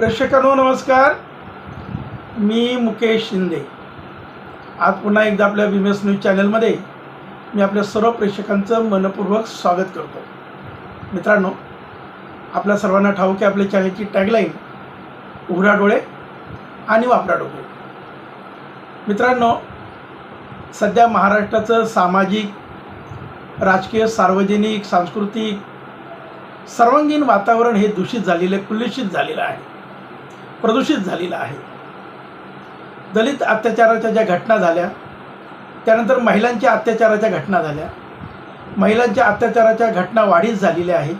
प्रेक्षकांनो नमस्कार. मी मुकेश शिंदे. आज पुन्हा एकदा आपल्या विमेस न्यूज चॅनलमध्ये मी आपल्या सर्व प्रेक्षकांचं मनपूर्वक स्वागत करतो. मित्रांनो आपल्या सर्वांना ठाऊक आहे आपल्या चॅनलची टॅगलाईन उघडा डोळे आणि वापरा डोळे. मित्रांनो सध्या महाराष्ट्राचं सामाजिक राजकीय सार्वजनिक सांस्कृतिक सर्वांगीण वातावरण हे दूषित झालेलं आहे कुलुषित झालेलं आहे. प्रदूषित झालेलं आहे. दलित अत्याचाराच्या ज्या घटना झाल्या त्यानंतर महिलांच्या अत्याचाराच्या घटना झाल्या. महिलांच्या अत्याचाराच्या घटना वाढीस झालेल्या आहेत.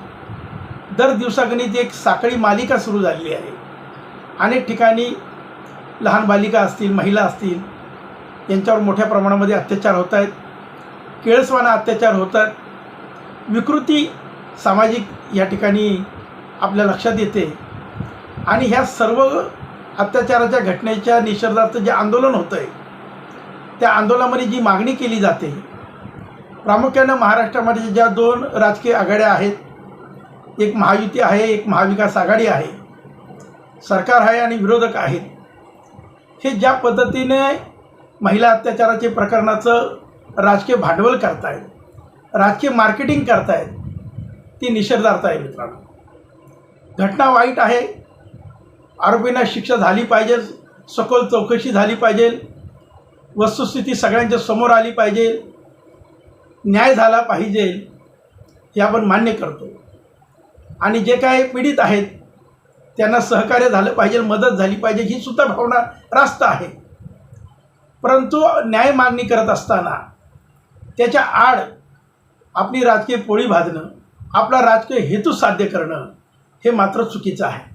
दर दिवसागणित एक साखळी मालिका सुरू झालेली आहे. अनेक ठिकाणी लहान बालिका असतील महिला असतील यांच्यावर मोठ्या प्रमाणामध्ये अत्याचार होत आहेत. केळसवाना अत्याचार होतात विकृती सामाजिक या ठिकाणी आपल्या लक्षात येते. आणि ह्या सर्व अत्याचाराच्या घटनेच्या निषेधार्थ जे आंदोलन होतं आहे त्या आंदोलनामध्ये जी मागणी केली जाते प्रामुख्यानं महाराष्ट्रामध्ये ज्या दोन राजकीय आघाड्या आहेत एक महायुती आहे एक महाविकास आघाडी आहे सरकार आहे आणि विरोधक आहेत हे ज्या पद्धतीने महिला अत्याचाराचे प्रकरणाचं राजकीय भांडवल करतायत राजकीय मार्केटिंग करतायत ती निषेधार्थ आहे मित्रांनो. घटना वाईट आहे आरोपींना शिक्षा झाली पाहिजे सखोल चौकशी झाली पाहिजे वस्तुस्थिती सगळ्यांच्या समोर आली पाहिजे न्याय झाला पाहिजे हे आपण मान्य करतो. आणि जे काय पीडित आहेत त्यांना सहकार्य झालं पाहिजे मदत झाली पाहिजे ही सुद्धा भावना रास्त आहे. परंतु न्याय मागणी करत असताना त्याच्या आड आपली राजकीय पोळी भाजणं आपला राजकीय हेतू साध्य करणं हे मात्र चुकीचं आहे.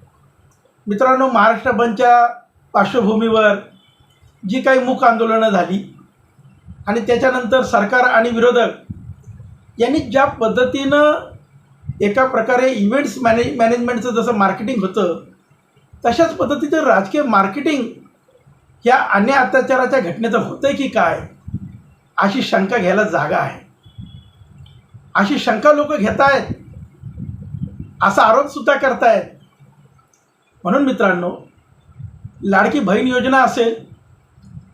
मित्रांनो महाराष्ट्र बंदच्या पार्श्वभूमीवर जी काही मूक आंदोलनं झाली आणि त्याच्यानंतर सरकार आणि विरोधक यांनी ज्या पद्धतीनं एका प्रकारे इव्हेंट्स मॅनेज मॅनेजमेंटचं जसं मार्केटिंग होतं तशाच पद्धतीचं राजकीय मार्केटिंग या अन्य अत्याचाराच्या घटनेचं होतं की काय अशी शंका घ्यायला जागा आहे. अशी शंका लोक घेत आहेत असा आरोपसुद्धा करतायत. म्हणून मित्रांनो लाडकी बहीण योजना असेल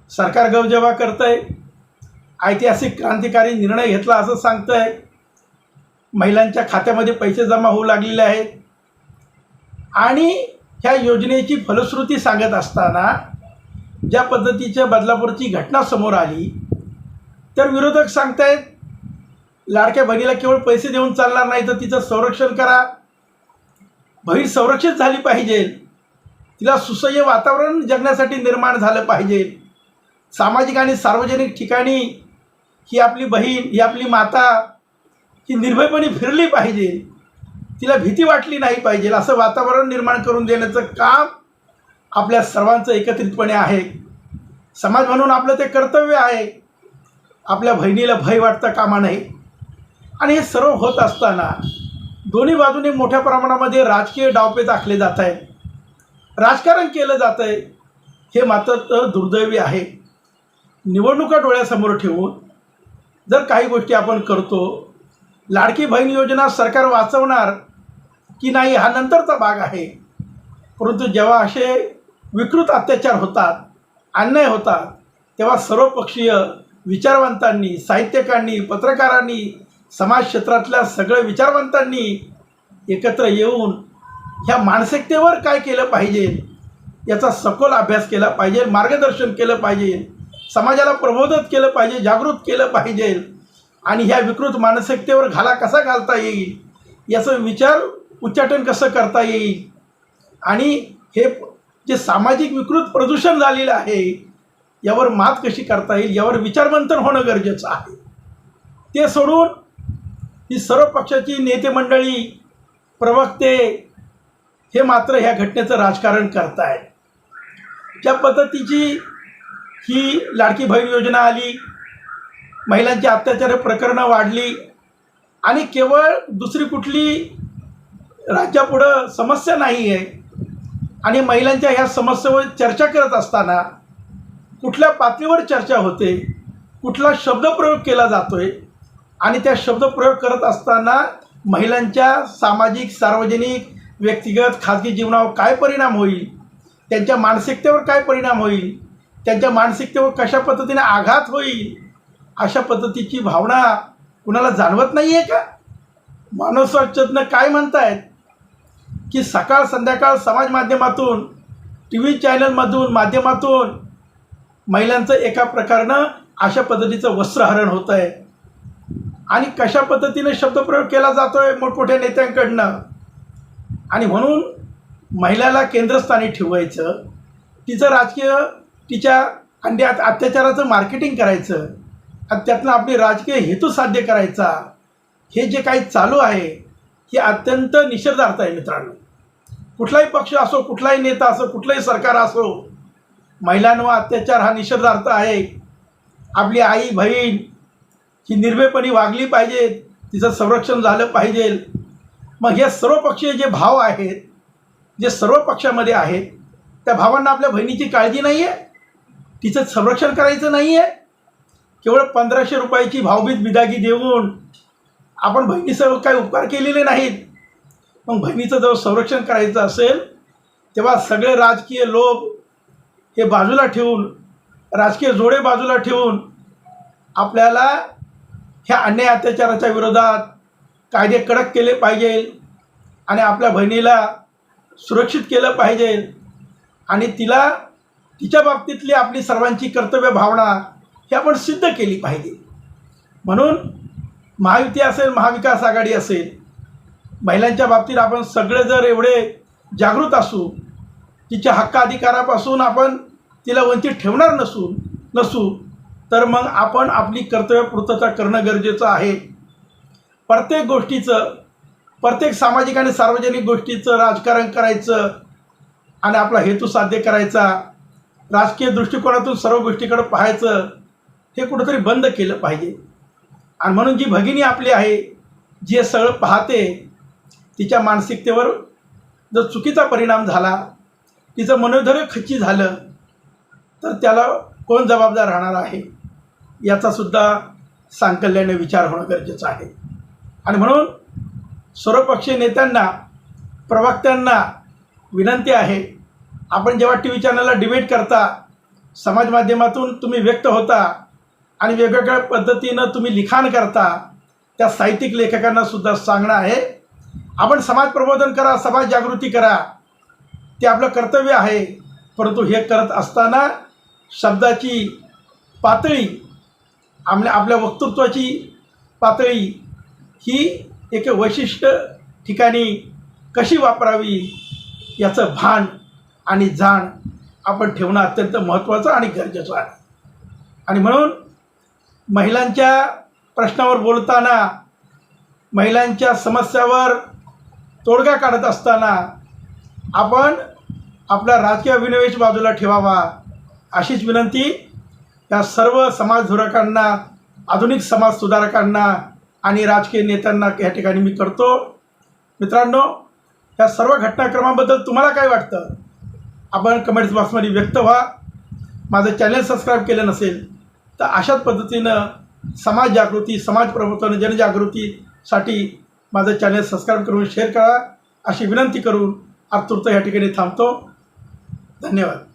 सरकार गवजेवा करतं आहे ऐतिहासिक क्रांतिकारी निर्णय घेतला असं सांगतं आहे महिलांच्या खात्यामध्ये पैसे जमा होऊ लागलेले आहेत. आणि ह्या योजनेची फलश्रुती सांगत असताना ज्या पद्धतीच्या बदलापूरची घटना समोर आली तर विरोधक सांगतायत लाडक्या बहिणीला केवळ पैसे देऊन चालणार नाही तर तिचं संरक्षण करा. बहीण संरक्षित झाली पाहिजे. तिला सुसह्य वातावरण जगण्यासाठी निर्माण झालं पाहिजे. सामाजिक आणि सार्वजनिक ठिकाणी ही आपली बहीण ही आपली माता ही निर्भयपणे फिरली पाहिजे. तिला भीती वाटली नाही पाहिजे. असं वातावरण निर्माण करून देण्याचं काम आपल्या सर्वांचं एकत्रितपणे आहे. समाज म्हणून आपलं ते कर्तव्य आहे. आपल्या बहिणीला भय वाटता कामा नये. आणि हे सर्व होत असताना दोन्ही बाजूने मोठ्या प्रमाणामध्ये राजकीय डावपेच आखले जात आहे राजकारण केलं जातं आहे हे मात्र तर दुर्दैवी आहे. निवडणुका डोळ्यासमोर ठेवून जर काही गोष्टी आपण करतो लाडकी बहीण योजना सरकार वाचवणार की नाही हा नंतरचा भाग आहे. परंतु जेव्हा असे विकृत अत्याचार होतात अन्याय होतात तेव्हा सर्वपक्षीय विचारवंतांनी साहित्यकांनी पत्रकारांनी समाज क्षेत्रातल्या सगळ्या विचारवंतांनी एकत्र येऊन ह्या मानसिकतेवर काय केलं पाहिजे याचा सखोल अभ्यास केला पाहिजे मार्गदर्शन केलं पाहिजे समाजाला प्रबोधित केलं पाहिजे जागृत केलं पाहिजे आणि ह्या विकृत मानसिकतेवर घाला कसा घालता येईल याचं विचार उच्चाटन कसं करता येईल आणि हे जे सामाजिक विकृत प्रदूषण झालेलं आहे यावर मात कशी करता येईल यावर विचारमंथन होणं गरजेचं आहे. ते सोडून ही सर्व पक्षाची नेते मंडळी प्रवक्ते हे मात्र ह्या घटनेचं राजकारण करतायत. ज्या पद्धतीची ही लाडकी बहीण योजना आली महिलांची अत्याचार प्रकरणं वाढली आणि केवळ दुसरी कुठली राज्यापुढं समस्या नाही आहे आणि महिलांच्या ह्या समस्येवर चर्चा करत असताना कुठल्या पातळीवर चर्चा होते कुठला शब्दप्रयोग केला जातो आहे आणि त्या शब्दप्रयोग करत असताना महिलांच्या सामाजिक सार्वजनिक व्यक्तिगत खाजगी जीवनावर काय परिणाम होईल? त्यांच्या मानसिकतेवर काय परिणाम होईल? त्यांच्या मानसिकतेवर कशा पद्धतीने आघात होईल? अशा पद्धतीची भावना कुणाला जाणवत नाही आहे का मानसशास्त्रज्ञ काय म्हणतायत? की सकाळ संध्याकाळ समाज माध्यमातून टी व्ही चॅनलमधून माध्यमातून महिलांचं एका प्रकारनं अशा पद्धतीचं वस्त्रहरण होतं आहे आणि कशा पद्धतीने शब्दप्रयोग केला जातो आहे मोठमोठ्या नेत्यांकडनं? आणि म्हणून महिलाला केंद्रस्थानी ठेवायचं तिचं राजकीय तिच्या अंड्या अत्याचाराचं मार्केटिंग करायचं आणि त्यातनं आपली राजकीय हेतू साध्य करायचा हे जे काही चालू आहे हे अत्यंत निषेधार्थ आहे मित्रांनो. कुठलाही पक्ष असो कुठलाही नेता असो कुठलंही सरकार असो महिलांवर अत्याचार हा निषेधार्थ आहे. आपली आई बहीण ही निर्भयपणे वागली पाहिजे तिचं संरक्षण झालं पाहिजे. मग हे सर्व पक्षीय जे भाव आहेत जे सर्व पक्षामध्ये आहेत त्या भावांना आपल्या बहिणीची काळजी नाही आहे तिचं संरक्षण करायचं नाही आहे केवळ पंधराशे रुपयाची भावभीत बिदागी देऊन आपण बहिणीसह काही उपकार केलेले नाहीत. मग बहिणीचं जेव्हा संरक्षण करायचं असेल तेव्हा सगळे राजकीय लोक हे बाजूला ठेवून राजकीय जोडे बाजूला ठेवून आपल्याला ह्या अन्याय अत्याचाराच्या विरोधात कायदे कडक केले पाहिजे आणि आपल्या बहिणीला सुरक्षित केलं पाहिजे. आणि तिला तिच्या बाबतीतली आपली सर्वांची कर्तव्य भावना ही आपण सिद्ध केली पाहिजे. म्हणून महायुती असेल महाविकास आघाडी असेल महिलांच्या बाबतीत आपण सगळे जर एवढे जागृत असू तिच्या हक्क अधिकारापासून आपण तिला वंचित ठेवणार नसू नसू तर मग आपण आपली कर्तव्य पूर्तता करणं गरजेचं आहे. प्रत्येक गोष्टीचं प्रत्येक सामाजिक आणि सार्वजनिक गोष्टीचं राजकारण करायचं आणि आपला हेतू साध्य करायचा राजकीय दृष्टिकोनातून सर्व गोष्टीकडे पाहायचं हे कुठंतरी बंद केलं पाहिजे. आणि म्हणून जी भगिनी आपली आहे जी हे सगळं पाहते तिच्या मानसिकतेवर जर चुकीचा परिणाम झाला तिचं मनोधैर्य खच्ची झालं तर त्याला कोण जबाबदार राहणार आहे? याचासुद्धा सांकल्याने विचार होणं गरजेचं आहे. आणि म्हणून सर्वपक्षीय नेत्यांना प्रवक्त्यांना विनंती आहे आपण जेव्हा टी व्ही चॅनलला डिबेट करता समाज माध्यमातून तुम्ही व्यक्त होता आणि वेगवेगळ्या पद्धतीनं तुम्ही लिखाण करता त्या साहित्यिक लेखकांना सुद्धा सांगणं आहे. आपण समाज प्रबोधन करा समाज जागृती करा ते आपलं कर्तव्य आहे. परंतु हे करत असताना शब्दाची पातळी आपल्या आपल्या वक्तृत्वाची पातळी ही एक वैशिष्ट्य ठिकाणी कशी वापरावी याचं भान आणि जाण आपण ठेवणं अत्यंत महत्त्वाचं आणि गरजेचं आहे. आणि म्हणून महिलांच्या प्रश्नावर बोलताना महिलांच्या समस्यावर तोडगा काढत असताना आपण आपला राजकीय अभिनिवेश बाजूला ठेवावा अशीच विनंती या सर्व समाजधुरकांना आधुनिक समाज सुधारकांना आणि राजकीय नेत्यांना या ठिकाणी मी करतो. मित्रांनो या सर्व घटनाक्रमाबद्दल तुम्हाला काय वाटतं? आपण कमेंट्स बॉक्समध्ये व्यक्त व्हा. माझं चॅनल सबस्क्राईब केलं नसेल तर अशाच पद्धतीनं समाज जागृती समाज प्रबोधन जनजागृतीसाठी माझं चॅनल सबस्क्राईब करून शेअर करा. अशी विनंती करून आतुरता या ठिकाणी थांबतो. धन्यवाद.